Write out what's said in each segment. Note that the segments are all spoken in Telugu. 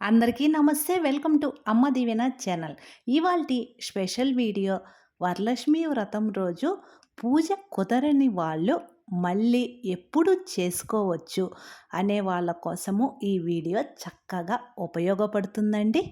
అందరికీ నమస్తే. Welcome to Amma Deevena channel. ఇవాల్టి స్పెషల్ వీడియో వరలక్ష్మి వ్రతం రోజు పూజ కుదరని వాళ్ళు మళ్ళీ ఎప్పుడు చేసుకోవచ్చు అనే వాళ్ళ కోసము ఈ వీడియో చక్కగా ఉపయోగపడుతుందండి.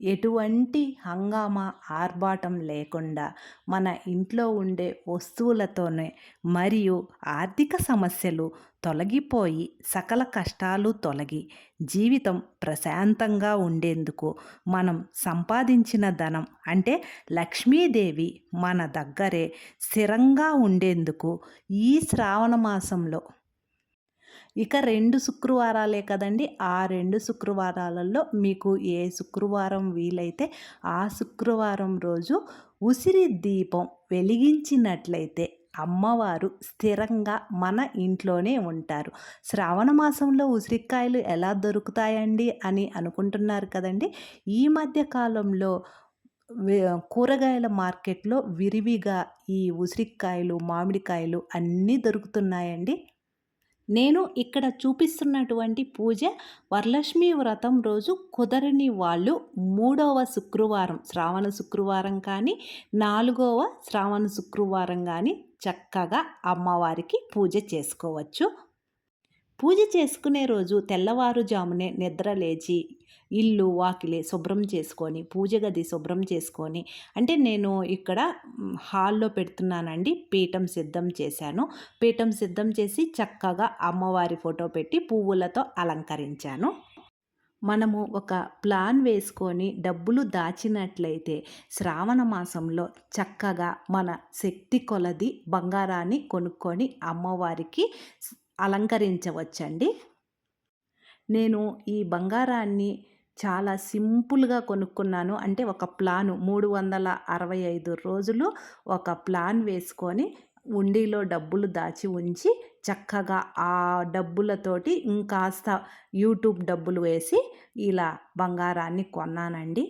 ఎటువంటి హంగామా ఆర్భాటం లేకుండా మన ఇంట్లో ఉండే వస్తువులతోనే మరియు ఆర్థిక సమస్యలు తొలగిపోయి సకల కష్టాలు తొలగి జీవితం ప్రశాంతంగా ఉండేందుకు మనం సంపాదించిన ధనం అంటే లక్ష్మీదేవి మన దగ్గరే స్థిరంగా ఉండేందుకు ఈ శ్రావణ మాసంలో ఇక రెండు శుక్రవారాలే కదండి. ఆ రెండు శుక్రవారాలలో మీకు ఏ శుక్రవారం వీలైతే ఆ శుక్రవారం రోజు ఉసిరి దీపం వెలిగించినట్లయితే అమ్మవారు స్థిరంగా మన ఇంట్లోనే ఉంటారు. శ్రావణ మాసంలో ఉసిరికాయలు ఎలా దొరుకుతాయండి అని అనుకుంటున్నారు కదండి. ఈ మధ్య కాలంలో కూరగాయల మార్కెట్లో విరివిగా ఈ ఉసిరికాయలు మామిడికాయలు అన్నీ దొరుకుతున్నాయండి. నేను ఇక్కడ చూపిస్తున్నటువంటి పూజ వరలక్ష్మి వ్రతం రోజు కుదరని వాళ్ళు మూడవ శుక్రవారం శ్రావణ శుక్రవారం కానీ నాలుగవ శ్రావణ శుక్రవారం కానీ చక్కగా అమ్మవారికి పూజ చేసుకోవచ్చు. పూజ చేసుకునే రోజు తెల్లవారుజామునే నిద్ర లేచి ఇల్లు వాకిలి శుభ్రం చేసుకొని పూజ గది శుభ్రం చేసుకొని అంటే నేను ఇక్కడ హాల్లో పెడుతున్నానండి. పీఠం సిద్ధం చేశాను. పీఠం సిద్ధం చేసి చక్కగా అమ్మవారి ఫోటో పెట్టి పువ్వులతో అలంకరించాను. మనము ఒక ప్లాన్ వేసుకొని డబ్బులు దాచినట్లయితే శ్రావణ మాసంలో చక్కగా మన శక్తి కొలది బంగారాన్ని కొనుక్కొని అమ్మవారికి అలంకరించవచ్చండి. నేను ఈ బంగారాన్ని చాలా సింపుల్గా కొనుక్కున్నాను. అంటే ఒక ప్లాను మూడు వందల అరవై ఐదు రోజులు ఒక ప్లాన్ వేసుకొని ఉండిలో డబ్బులు దాచి ఉంచి చక్కగా ఆ డబ్బులతోటి ఇంకాస్త యూట్యూబ్ డబ్బులు వేసి ఇలా బంగారాన్ని కొన్నానండి.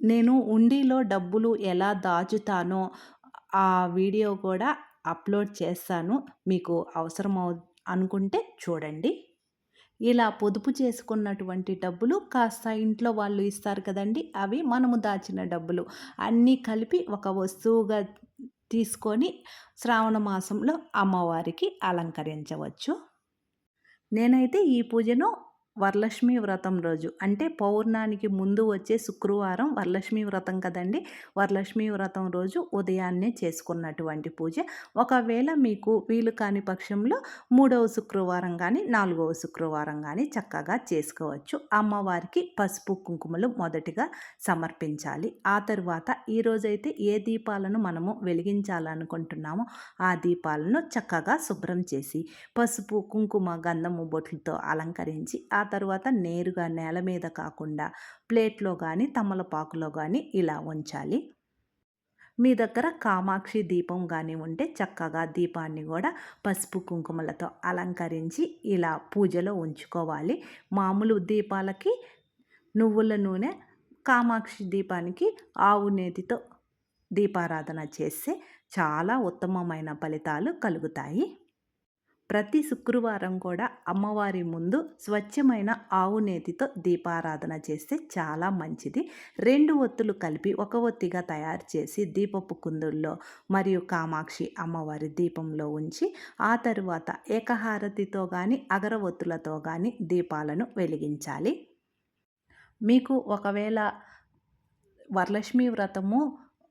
నేను ఉండిలో డబ్బులు ఎలా దాచుతానో ఆ వీడియో కూడా అప్లోడ్ చేస్తాను. మీకు అవసరం అనుకుంటే చూడండి. ఇలా పొదుపు చేసుకున్నటువంటి డబ్బులు కాస్త ఇంట్లో వాళ్ళు ఇస్తారు కదండి. అవి మనము దాచిన డబ్బులు. అన్నీ కలిపి ఒక వస్తువుగా తీసుకొని శ్రావణ మాసంలో అమ్మవారికి అలంకరించవచ్చు. నేనైతే ఈ పూజను వరలక్ష్మి వ్రతం రోజు. అంటే పౌర్ణానికి ముందు వచ్చే శుక్రవారం వరలక్ష్మి వ్రతం కదండి. వరలక్ష్మి వ్రతం రోజు ఉదయాన్నే చేసుకున్నటువంటి పూజ. ఒకవేళ మీకు వీలు కాని పక్షంలో మూడవ శుక్రవారం కానీ నాలుగవ శుక్రవారం కానీ చక్కగా చేసుకోవచ్చు. అమ్మవారికి పసుపు కుంకుమలు మొదటిగా సమర్పించాలి. ఆ తర్వాత ఈరోజైతే ఏ దీపాలను మనము వెలిగించాలనుకుంటున్నామో ఆ దీపాలను చక్కగా శుభ్రం చేసి పసుపు కుంకుమ గంధము బొట్లతో అలంకరించి ఆ తర్వాత నేరుగా నేల మీద కాకుండా ప్లేట్లో కానీ తమలపాకులో కానీ ఇలా ఉంచాలి. మీ దగ్గర కామాక్షి దీపం కానీ ఉంటే చక్కగా దీపాన్ని కూడా పసుపు కుంకుమలతో అలంకరించి ఇలా పూజలో ఉంచుకోవాలి. మామూలు దీపాలకి నువ్వుల నూనె కామాక్షి దీపానికి ఆవు నేతితో దీపారాధన చేస్తే చాలా ఉత్తమమైన ఫలితాలు కలుగుతాయి. ప్రతి శుక్రవారం కూడా అమ్మవారి ముందు స్వచ్ఛమైన ఆవు నేతితో దీపారాధన చేస్తే చాలా మంచిది. రెండు ఒత్తులు కలిపి ఒక ఒత్తిగా తయారు చేసి దీపపు కుందుల్లో మరియు కామాక్షి అమ్మవారి దీపంలో ఉంచి ఆ తరువాత ఏకహారతితో కానీ అగరవత్తులతో కానీ దీపాలను వెలిగించాలి. మీకు ఒకవేళ వరలక్ష్మి వ్రతము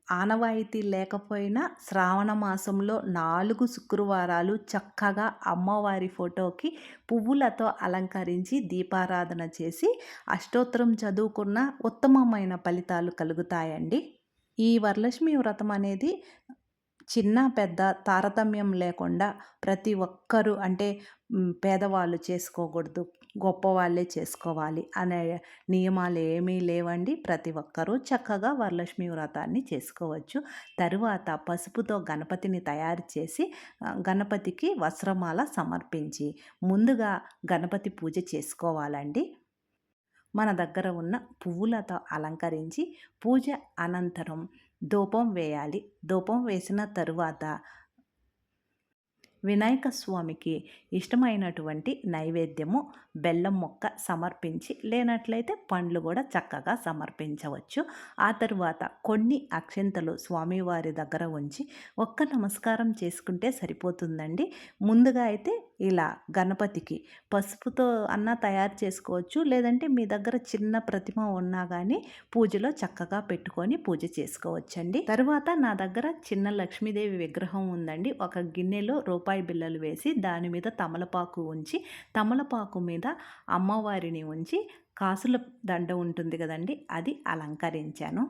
ఆనవాయితీ లేకపోయినా శ్రావణ మాసంలో నాలుగు శుక్రవారాలు చక్కగా అమ్మవారి ఫోటోకి పువ్వులతో అలంకరించి దీపారాధన చేసి అష్టోత్తరం చదువుకున్న ఉత్తమమైన ఫలితాలు కలుగుతాయండి. ఈ వరలక్ష్మి వ్రతం అనేది చిన్న పెద్ద తారతమ్యం లేకుండా ప్రతి ఒక్కరూ అంటే పేదవాళ్ళు చేసుకోకూడదు. గొప్పవాళ్ళే చేసుకోవాలి అనే నియమాలు ఏమీ లేవండి. ప్రతి ఒక్కరూ చక్కగా వరలక్ష్మి వ్రతాన్ని చేసుకోవచ్చు. తరువాత పసుపుతో గణపతిని తయారు చేసి గణపతికి వస్త్రమాల సమర్పించి ముందుగా గణపతి పూజ చేసుకోవాలండి. మన దగ్గర ఉన్న పువ్వులతో అలంకరించి పూజ అనంతరం ధూపం వేయాలి. ధూపం వేసిన తరువాత వినాయక స్వామికి ఇష్టమైనటువంటి నైవేద్యము బెల్లం మొక్క సమర్పించి లేనట్లయితే పండ్లు కూడా చక్కగా సమర్పించవచ్చు. ఆ తరువాత కొన్ని అక్షంతలు స్వామివారి దగ్గర ఉంచి ఒక్క నమస్కారం చేసుకుంటే సరిపోతుందండి. ముందుగా అయితే ఇలా గణపతికి పసుపుతో అన్న తయారు చేసుకోవచ్చు. లేదంటే మీ దగ్గర చిన్న ప్రతిమ ఉన్నా కానీ పూజలో చక్కగా పెట్టుకొని పూజ చేసుకోవచ్చండి. తర్వాత నా దగ్గర చిన్న లక్ష్మీదేవి విగ్రహం ఉందండి. ఒక గిన్నెలో రూపాయి బిళ్ళలు వేసి దాని మీద తమలపాకు ఉంచి తమలపాకు మీద అమ్మవారిని ఉంచి కాసుల దండ ఉంటుంది కదండి అది అలంకరించాను.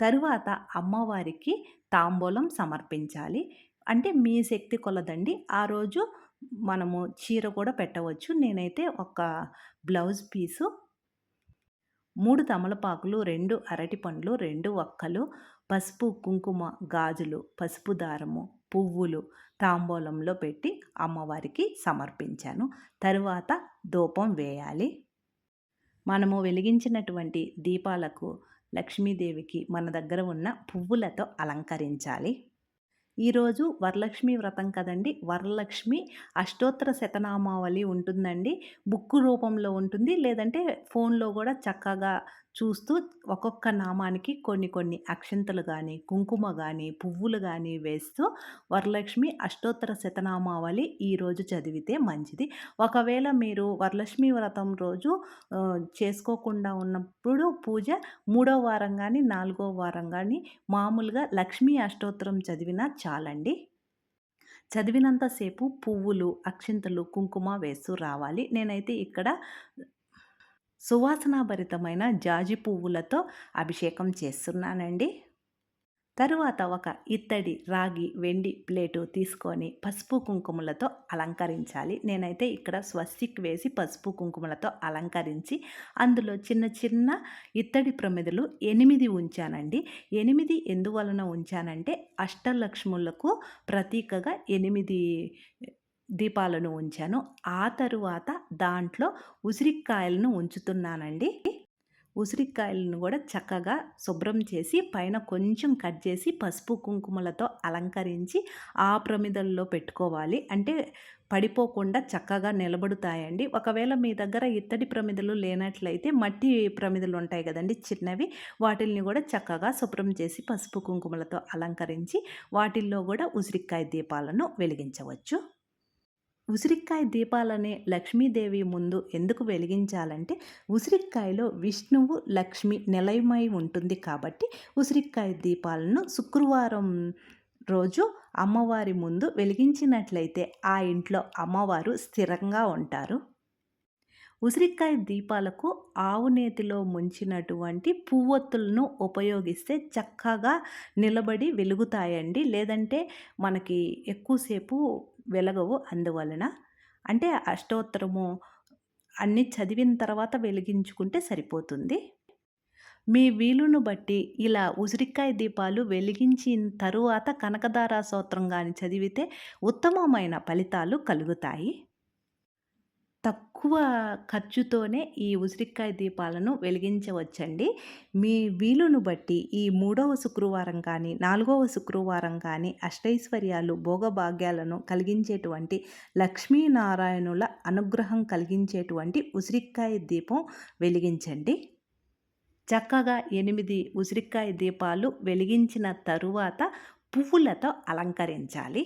తరువాత అమ్మవారికి తాంబూలం సమర్పించాలి. అంటే మీ శక్తి కొలదండి. ఆ రోజు మనము చీర కూడా పెట్టవచ్చు. నేనైతే ఒక బ్లౌజ్ పీసు మూడు తమలపాకులు రెండు అరటి పండ్లు రెండు ఒక్కలు పసుపు కుంకుమ గాజులు పసుపు దారము పువ్వులు తాంబూలంలో పెట్టి అమ్మవారికి సమర్పించాను. తరువాత ధూపం వేయాలి. మనము వెలిగించినటువంటి దీపాలకు లక్ష్మీదేవికి మన దగ్గర ఉన్న పువ్వులతో అలంకరించాలి. ఈరోజు వరలక్ష్మి వ్రతం కదండి. వరలక్ష్మి అష్టోత్తర శతనామావళి ఉంటుందండి. బుక్ రూపంలో ఉంటుంది. లేదంటే ఫోన్లో కూడా చక్కగా చూస్తూ ఒక్కొక్క నామానికి కొన్ని కొన్ని అక్షంతలు కానీ కుంకుమ కానీ పువ్వులు కానీ వేస్తూ వరలక్ష్మి అష్టోత్తర శతనామావళి ఈరోజు చదివితే మంచిది. ఒకవేళ మీరు వరలక్ష్మి వ్రతం రోజు చేసుకోకుండా ఉన్నప్పుడు పూజ మూడో వారం కానీ నాలుగో వారం కానీ మామూలుగా లక్ష్మీ అష్టోత్తరం చదివినా చాలండి. చదివినంతసేపు పువ్వులు అక్షింతలు కుంకుమ వేస్తూ రావాలి. నేనైతే ఇక్కడ సువాసనాభరితమైన జాజి పువ్వులతో అభిషేకం చేస్తున్నానండి. తరువాత ఒక ఇత్తడి రాగి వెండి ప్లేటు తీసుకొని పసుపు కుంకుమలతో అలంకరించాలి. నేనైతే ఇక్కడ స్వస్తిక్ వేసి పసుపు కుంకుమలతో అలంకరించి అందులో చిన్న చిన్న ఇత్తడి ప్రమిదలు ఎనిమిది ఉంచానండి. ఎనిమిది ఎందువలన ఉంచానంటే అష్టలక్ష్ములకు ప్రతీకగా ఎనిమిది దీపాలను ఉంచాను. ఆ తరువాత దాంట్లో ఉసిరికాయలను ఉంచుతున్నానండి. ఉసిరికాయలను కూడా చక్కగా శుభ్రం చేసి పైన కొంచెం కట్ చేసి పసుపు కుంకుమలతో అలంకరించి ఆ ప్రమిదల్లో పెట్టుకోవాలి. అంటే పడిపోకుండా చక్కగా నిలబడుతాయండి. ఒకవేళ మీ దగ్గర ఇత్తడి ప్రమిదలు లేనట్లయితే మట్టి ప్రమిదలు ఉంటాయి కదండి చిన్నవి. వాటిల్ని కూడా చక్కగా శుభ్రం చేసి పసుపు కుంకుమలతో అలంకరించి వాటిల్లో కూడా ఉసిరికాయ దీపాలను వెలిగించవచ్చు. ఉసిరికాయ దీపాలని లక్ష్మీదేవి ముందు ఎందుకు వెలిగించాలంటే ఉసిరికాయలో విష్ణువు లక్ష్మి నిలయమై ఉంటుంది కాబట్టి ఉసిరికాయ దీపాలను శుక్రవారం రోజు అమ్మవారి ముందు వెలిగించినట్లయితే ఆ ఇంట్లో అమ్మవారు స్థిరంగా ఉంటారు. ఉసిరికాయ దీపాలకు ఆవు నేతిలో ముంచినటువంటి పువ్వొత్తులను ఉపయోగిస్తే చక్కగా నిలబడి వెలుగుతాయండి. లేదంటే మనకి ఎక్కువసేపు వెలగవు అందువలన. అంటే అష్టోత్తరము అన్నీ చదివిన తర్వాత వెలిగించుకుంటే సరిపోతుంది. మీ వీలును బట్టి ఇలా ఉసిరికాయ దీపాలు వెలిగించిన తరువాత కనకదారా సూత్రం కానీ చదివితే ఉత్తమమైన ఫలితాలు కలుగుతాయి. తక్కువ ఖర్చుతోనే ఈ ఉసిరికాయ దీపాలను వెలిగించవచ్చండి. మీ వీలును బట్టి ఈ మూడవ శుక్రవారం కానీ నాలుగవ శుక్రవారం కానీ అష్టైశ్వర్యాలు భోగభాగ్యాలను కలిగించేటువంటి లక్ష్మీనారాయణుల అనుగ్రహం కలిగించేటువంటి ఉసిరికాయ దీపం వెలిగించండి. చక్కగా ఎనిమిది ఉసిరికాయ దీపాలు వెలిగించిన తరువాత పువ్వులతో అలంకరించాలి.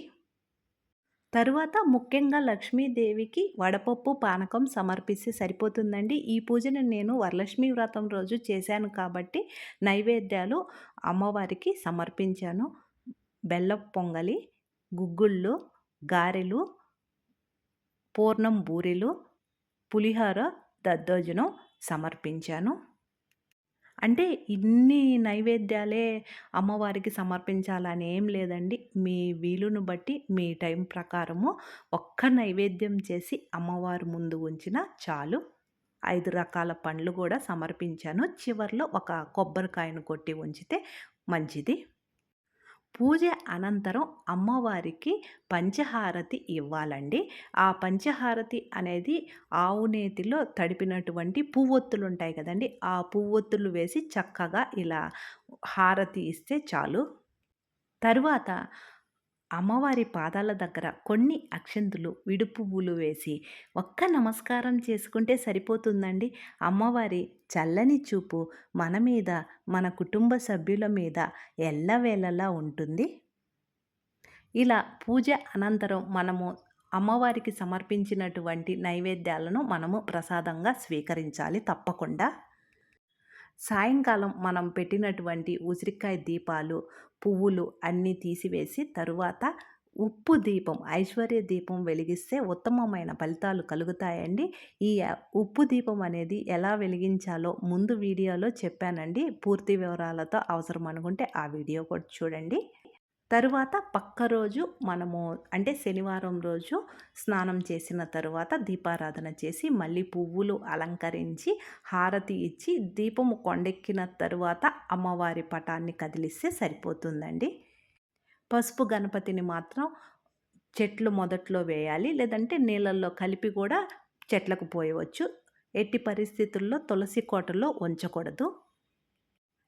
తరువాత ముఖ్యంగా లక్ష్మీదేవికి వడపప్పు పానకం సమర్పిస్తే సరిపోతుందండి. ఈ పూజను నేను వరలక్ష్మి వ్రతం రోజు చేశాను కాబట్టి నైవేద్యాలు అమ్మవారికి సమర్పించాను. బెల్లం పొంగలి గుగ్గుళ్ళు గారెలు పూర్ణం బూరెలు పులిహోర దద్దోజనం సమర్పించాను. అంటే ఇన్ని నైవేద్యాలే అమ్మవారికి సమర్పించాలని ఏం లేదండి. మీ వీలును బట్టి మీ టైం ప్రకారము ఒక్క నైవేద్యం చేసి అమ్మవారు ముందు ఉంచిన చాలు. ఐదు రకాల పండ్లు కూడా సమర్పించాను. చివరిలో ఒక కొబ్బరికాయను కొట్టి ఉంచితే మంచిది. పూజ అనంతరం అమ్మవారికి పంచహారతి ఇవ్వాలండి. ఆ పంచహారతి అనేది ఆవు నేతిలో తడిపినటువంటి పువ్వొత్తులు ఉంటాయి కదండి. ఆ పువ్వొత్తులు వేసి చక్కగా ఇలా హారతి ఇస్తే చాలు. తరువాత అమ్మవారి పాదాల దగ్గర కొన్ని అక్షంతులు విడు పువ్వులు వేసి ఒక్క నమస్కారం చేసుకుంటే సరిపోతుందండి. అమ్మవారి చల్లని చూపు మన మీద మన కుటుంబ సభ్యుల మీద ఎల్లవేళలా ఉంటుంది. ఇలా పూజ అనంతరం మనము అమ్మవారికి సమర్పించినటువంటి నైవేద్యాలను మనము ప్రసాదంగా స్వీకరించాలి తప్పకుండా. సాయంకాలం మనం పెట్టినటువంటి ఉసిరికాయ దీపాలు పువ్వులు అన్నీ తీసివేసి తరువాత ఉప్పు దీపం ఐశ్వర్య దీపం వెలిగిస్తే ఉత్తమమైన ఫలితాలు కలుగుతాయండి. ఈ ఉప్పు దీపం అనేది ఎలా వెలిగించాలో ముందు వీడియోలో చెప్పానండి. పూర్తి వివరాలతో అవసరం అనుకుంటే ఆ వీడియో కూడా చూడండి. తరువాత పక్క రోజు మనము అంటే శనివారం రోజు స్నానం చేసిన తరువాత దీపారాధన చేసి మళ్ళీ పువ్వులు అలంకరించి హారతి ఇచ్చి దీపము కొండెక్కిన తరువాత అమ్మవారి పటాన్ని కదిలిస్తే సరిపోతుందండి. పసుపు గణపతిని మాత్రం చెట్లు మొదట్లో వేయాలి లేదంటే నీళ్ళల్లో కలిపి కూడా చెట్లకు పోయవచ్చు. ఎట్టి పరిస్థితుల్లో తులసి కోటలో ఉంచకూడదు.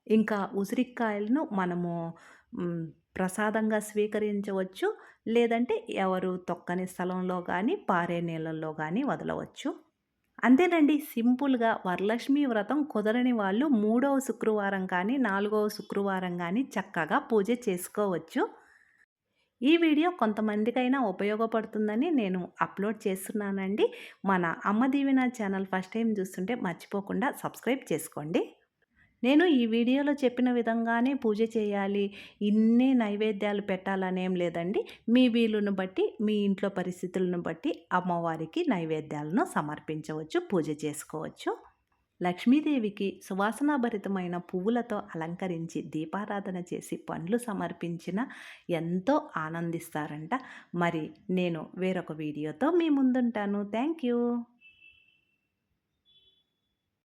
ఇంకా ఉసిరికాయలను మనము ప్రసాదంగా స్వీకరించవచ్చు. లేదంటే ఎవరు తొక్కని స్థలంలో కానీ పారే నీళ్ళల్లో కానీ వదలవచ్చు. అంతేనండి. సింపుల్గా వరలక్ష్మి వ్రతం కుదరని వాళ్ళు మూడవ శుక్రవారం కానీ నాలుగవ శుక్రవారం కానీ చక్కగా పూజ చేసుకోవచ్చు. ఈ వీడియో కొంతమందికైనా ఉపయోగపడుతుందని నేను అప్లోడ్ చేస్తున్నానండి. మన అమ్మ దీవెన ఛానల్ ఫస్ట్ టైం చూస్తుంటే మర్చిపోకుండా సబ్స్క్రైబ్ చేసుకోండి. నేను ఈ వీడియోలో చెప్పిన విధంగానే పూజ చేయాలి ఇన్ని నైవేద్యాలు పెట్టాలనేం లేదండి. మీ వీలును బట్టి మీ ఇంట్లో పరిస్థితులను బట్టి అమ్మవారికి నైవేద్యాలను సమర్పించవచ్చు పూజ చేసుకోవచ్చు. లక్ష్మీదేవికి సువాసనాభరితమైన పువ్వులతో అలంకరించి దీపారాధన చేసి పండ్లు సమర్పించిన ఎంతో ఆనందిస్తారంట. మరి నేను వేరొక వీడియోతో మీ ముందుంటాను. Thank you.